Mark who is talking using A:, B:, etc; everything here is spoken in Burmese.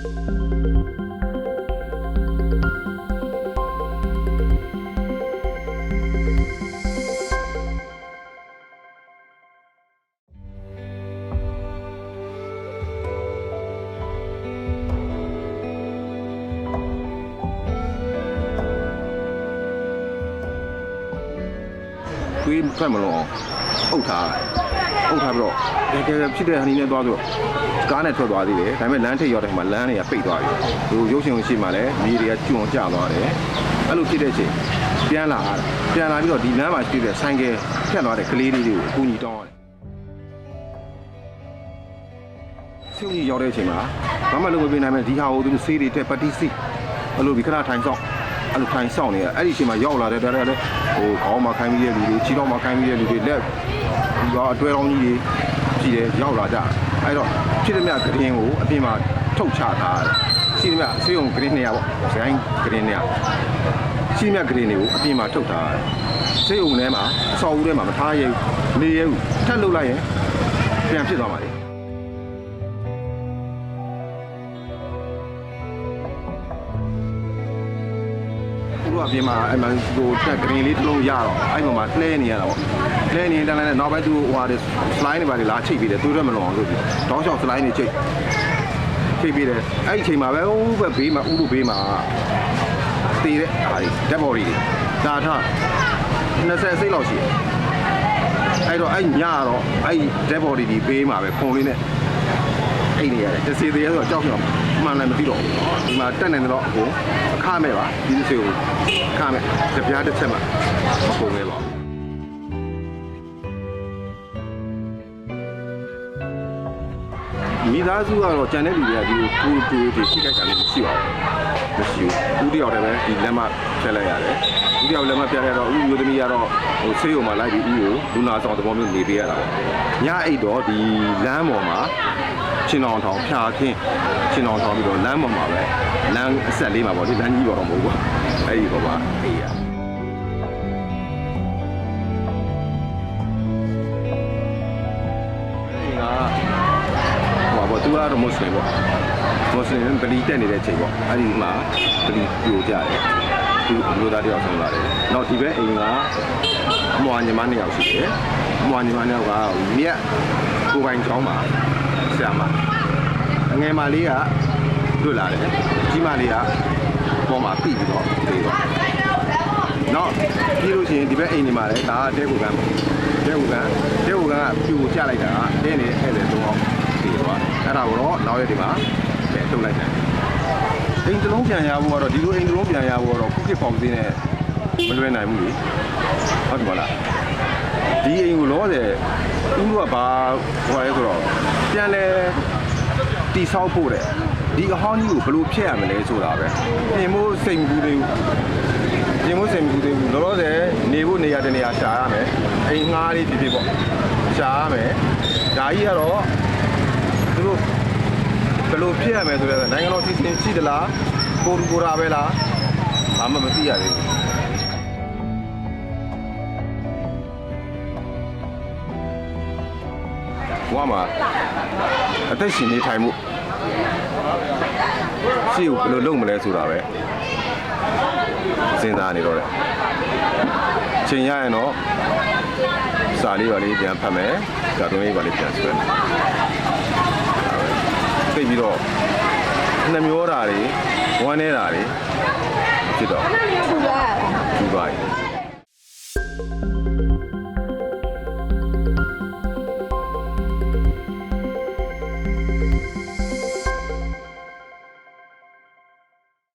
A: သွေးထွက်မလို့အောင် အုပ်ထားအုပ်ထားပြီးတော့တကယ်ဖြစ်တဲ့ဟန်နီနဲ့သွားဆိုတော့ကားနဲ့ထွက်သွားသေးတယ်ဒါပေမဲ့လမ်းထိပ်ရောက်တဲ့ခါမှာလမ်းတွေကပိတ်သွားပြီသူရုပ်ရှင်ကိုရှိမှလည်းမြေတွေကကျွံကျသွားတယ်အဲ့လိုဖြစ်တဲ့အချိန်ပြန်လာတာပြန်လာပြီးတော့ဒီလမ်းမှာရှိတဲ့ဆိုင်ကယ်ဖြတ်သွားတဲ့ကလေးလေးတွေကိုအကူအညီတောင်းရတယ်ဆေးကြီးရောက်တဲ့အချိန်မှာဘာမှလုပ်မပေးနိုင်မဲ့ဒီဟာကိုသူဆေးတွေတက်ပတိစီအဲ့လိုဒီခဏထိုင်ဆောင် အဲ့လိုထိုင်ဆောင်နေရအဲ့ဒီအချိန်မှာရောက်လာတဲ့ဒါလည်းဟိုခေါင်းမှာခိုင်းပြီးတဲ့လူတွေခြေထောက်မှာခိုင်းပြီးတဲ့လူတွေလက်ဒီကအတွဲတော်ကြီးတွေရှိတယ်ရောက်လာကြအဲ့တော့ဖြစ်တဲ့မြဂရင်းကိုအပြင်မှာထုတ်ချထားတယ်ရှိတဲ့မြဆေးရုံဂရင်း200ပေါ့ဇိုင်းဂရင်း200ရှိတဲ့မြဂရင်းတွေကိုအပြင်မှာထုတ်ထားတယ်ဆေးရုံထဲမှာအဆောက်အဦထဲမှာမထားရဘူးနေရဘူးထပ်လုပ်လိုက်ရင်ပြန်ဖြစ်သွားပါလေ တို့အပြင်မှာအဲ့မှာဟိုတက်ကရင်လေးတစ်လုံးရတော့အဲ့ပေါ်မှာလှဲနေရတာပေါ့လှဲနေတန်းလည်းနောက်ပိုင်းသူဟိုဟာတွေ slide တွေပါလေလာချိတ်ပြီးတယ်သူတို့မလွန်အောင်လို့ပြီးတောင်းလျှောက် slide တွေချိတ်ချိတ်ပြီးတယ်အဲ့ဒီချိန်မှာပဲဟိုဘက်ဘေးမှာဥလူဘေးမှာတေးတဲ့ဟာတွေ dead body တွေဒါထား20စိတ်လောက်ရှိတယ်အဲ့တော့အဲ့ညတော့အဲ့ dead body ဒီဘေးမှာပဲဖုံလေးနဲ့ အိတ်နေရတယ်တစ်စီသေးရဆိုတော့ကြောက်ကြောက်မှန်လည်းမသိတော့ဘူးဒီမှာတက်နေတော့အကုန်အခမဲ့ပါဒီလိုဆိုအခမဲ့ကြပြားတစ်ချက်မှမကုန်ခဲ့ပါဘူး မိသားစုကတော့ကြံတဲ့လူတွေကဒီကိုကူတူတွေရှိခိုက်တာလည်းမရှိပါဘူးမရှိဘူးဦးတယောက်တည်းပဲဒီလက်မဖြတ်လိုက်ရတယ်ဦးတယောက်လက်မဖြတ်ရတော့ဦးမျိုးသမီးကတော့ဟိုဆေးရုံမှာလိုက်ပြီးဦးကိုလူနာဆောင်သဘောမျိုးနေပေးရတာပေါ့ညအိတ်တော့ဒီလမ်းပေါ်မှာချင်းအောင်ထောင်ဖြာခင်းချင်းအောင်ထောင်ပြီးတော့လမ်းပေါ်မှာပဲလမ်းအဆက်လေးမှာပေါ့ဒီလမ်းကြီးပေါ်တော့မဟုတ်ဘူးအဲ့ဒီပေါ်မှာအေးရ သူကတော့မွတ်စလင်ပေါ့မွတ်စလင်ဗလီတက်နေတဲ့အချိန်ပေါ့အဲ့ဒီမှာဗလီပြိုကြတယ်သူအမျိုးသားတယောက်ဆုံးလာတယ်နောက်ဒီဘက်အိမ်ကအမွာညီမနှစ်ယောက်ရှိတယ်အမွာညီမနှစ်ယောက်ကမြက်ကိုပိုင်ချောင်းမှာဆရာမအငယ်မလေးကတွေ့လာတယ်ကြီးမလေးကပေါ်မှာပြီးပြီးတော့ပြေးသွားနောက်ပြီးလို့ရှိရင်ဒီဘက်အိမ်နေမှာလည်းဒါကတဲကူကန်းပေါ့တဲကူကန်းတဲကူကန်းကပြူကိုချလိုက်တာကတင်းနေအဲ့လေသုံးအောင်ပြေးသွားအဲ့ဒါကိုတော့ နောက်ရက်ဒီမှာပြန်ထုတ်လိုက်တယ်အိမ်တစ်လုံးပြန်ရဖို့ကတော့ဒီလိုအိမ်တစ်လုံးပြန်ရဖို့ကတော့ခုခေတ်ပေါင်စင်းနဲ့မလွယ်နိုင်ဘူးလေဟုတ်တယ်မလားဒီအိမ်ကိုလောတယ်သူတို့ကဘာဟိုရဲဆိုတော့ပြန်လဲတီဆောက်ဖို့တဲ့ဒီအဟောင်းကြီးကိုဘယ်လိုဖျက်ရမလဲဆိုတာပဲပြင်ဖို့စိတ်မကူသေးဘူးပြင်ဖို့စိတ်မကူသေးဘူးလောလောဆယ်နေဖို့နေရာတနေရာရှာရမယ်အိမ်ငှားလေးဖြစ်ဖြစ်ပေါ့ရှာရမယ်ဒါကြီးကတော့သူတို့ ဘယ်လိုဖြစ်ရမယ်ဆိုတော့နိုင်ငံတော်စီစဉ်ရှိသလားကိုလူကိုရာပဲလားဘာမှမသိရသေးဘူးဘဝမှာအသက်ရှင်နေထိုင်မှုရှိကိုဘယ်လိုလုပ်မလဲဆိုတာပဲစဉ်းစားနေတော့တယ်ချိန်ရရင်တော့စာလေးပါလေးပြန်ဖတ်မယ်ကာတွန်းလေးပါလေးပြန်ဆွဲမယ် သိပြီးတော့နှမျောတာတွေဝမ်းနေတာတွေဖြစ်တော့
B: ထူသွားရတာ
A: ကျူသွားပြီ